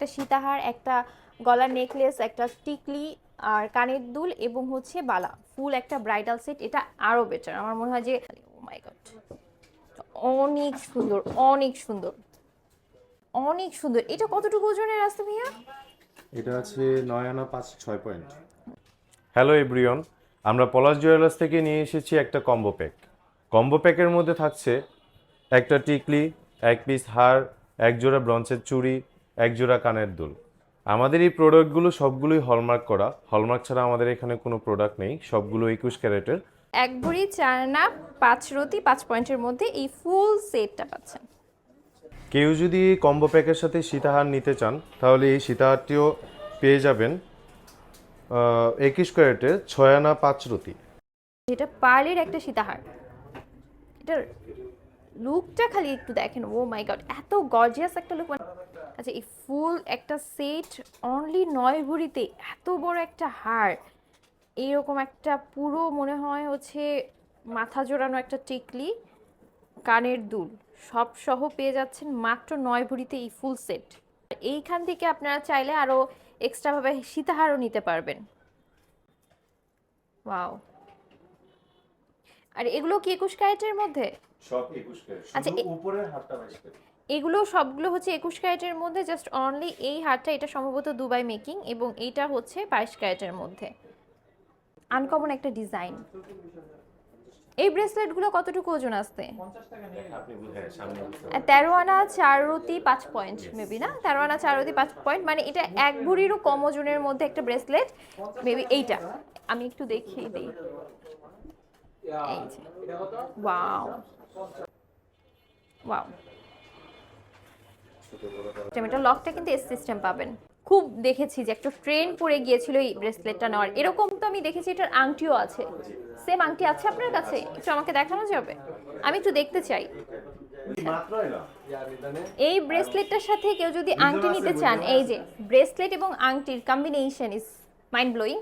একটা সীতাহার একটা গলার নেকলেস একটা টিকলি আর কানের দুল এবং হচ্ছে বালা। ফুল একটা ব্রাইডাল সেট এটা আরও বেটার আমার মনে হয় যে ও মাই গড অনেক সুন্দর অনেক সুন্দর অনেক সুন্দর। এটা কতটুকু ওজনের আসতে ভাইয়া? এটা আছে নয় আনা পাঁচ ছয় পয়েন্ট হ্যালো এভরিওন আমরা পলাশ জুয়েলার্স থেকে নিয়ে এসেছি একটা কম্বো প্যাক কম্বো প্যাকের মধ্যে থাকছে একটা টিকলি এক পিস হার এক জোড়া ব্রঞ্চের চুড়ি এক জোড়া কানের দুল। আমাদের এই প্রোডাক্টগুলো সবগুলোই হলমার্ক করা। হলমার্ক ছাড়া আমাদের এখানে কোনো প্রোডাক্ট নেই। সবগুলো একুশ ক্যারেটের। এক ভরি চার না পাঁচ রতি পাঁচ পয়েন্টের মধ্যে এই ফুল সেটটা পাচ্ছেন। কেউ যদি কম্বো প্যাকের সাথে সীতাহার নিতে চান তাহলে এই সীতাহারটিও পেয়ে যাবেন একুশ ক্যারেটের ছয় আনা পাঁচ রতি। এটা পার্লের একটা সীতাহার। এটার লুকটা খালি একটু দেখেন ও মাই গড এত গর্জিয়াস একটা লুক আচ্ছা এই ফুল একটা সেট অনলি নয় ভরিতে এত বড় একটা হার এইরকম একটা পুরো মনে হয় হচ্ছে মাথা জোড়ানো একটা টিকলি, কানের দুল, সব সহ পেয়ে যাচ্ছেন মাত্র নয় ভরিতে এই ফুল সেট এইখান থেকে আপনারা চাইলে আরও এক্সট্রাভাবে সীতাহারও নিতে পারবেন। ওয়াও আর এগুলো কি একুশ ক্যারেটের মধ্যে? সব একুশ ক্যারেট। আচ্ছা, উপরের হাতটা বাইশ ক্যারেট এগুলো সবগুলো হচ্ছে একুশ ক্যারেটের মধ্যে জাস্ট অনলি এই হারটা এটা সম্ভবত দুবাই মেকিং এবং এইটা হচ্ছে বাইশ ক্যারেটের মধ্যে। আনকমন একটা ডিজাইন। এই ব্রেসলেটগুলো কতটুকু ওজন আসতে? তেরো আনা চার রতি পাঁচ পয়েন্ট মেবি না? তেরো আনা চার রতি পাঁচ পয়েন্ট মানে এটা এক ভরিরও কম ওজনের মধ্যে একটা ব্রেসলেট মেবি এইটা। আমি একটু দেখিয়ে দিই। এই যে ওয়াও ওয়াও এটা লকটা কিন্তু এস সিস্টেম পাবেন। খুব দেখেছি যে একটা ট্রেন পড়ে গিয়েছিল এই ব্রেসলেটটা নেওয়ার। এরকম তো আমি দেখেছি এটার আংটিও আছে। সেম আংটি আছে আপনার কাছে? একটু আমাকে দেখানো যাবে? আমি একটু দেখতে চাই। এই ব্রেসলেটটার সাথে কেউ যদি আংটি নিতে চান এই যে ব্রেসলেট এবং আংটির কম্বিনেশন ইজ মাইন্ড ব্লোয়িং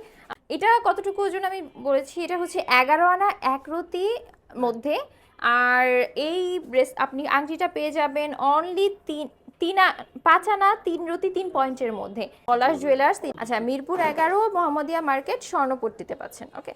এটা কতটুকু ওজন আমি বলেছি এটা হচ্ছে এগারো আনা এক রতি মধ্যে। আর এই ব্রেস আপনি আংটিটা পেয়ে যাবেন অনলি তিন তিন পাঁচ আনা তিন রতি তিন পয়েন্টের মধ্যে। পলাশ জুয়েলার্স আচ্ছা মিরপুর এগারো মোহাম্মদিয়া মার্কেট স্বর্ণপট্টিতে পাচ্ছেন ওকে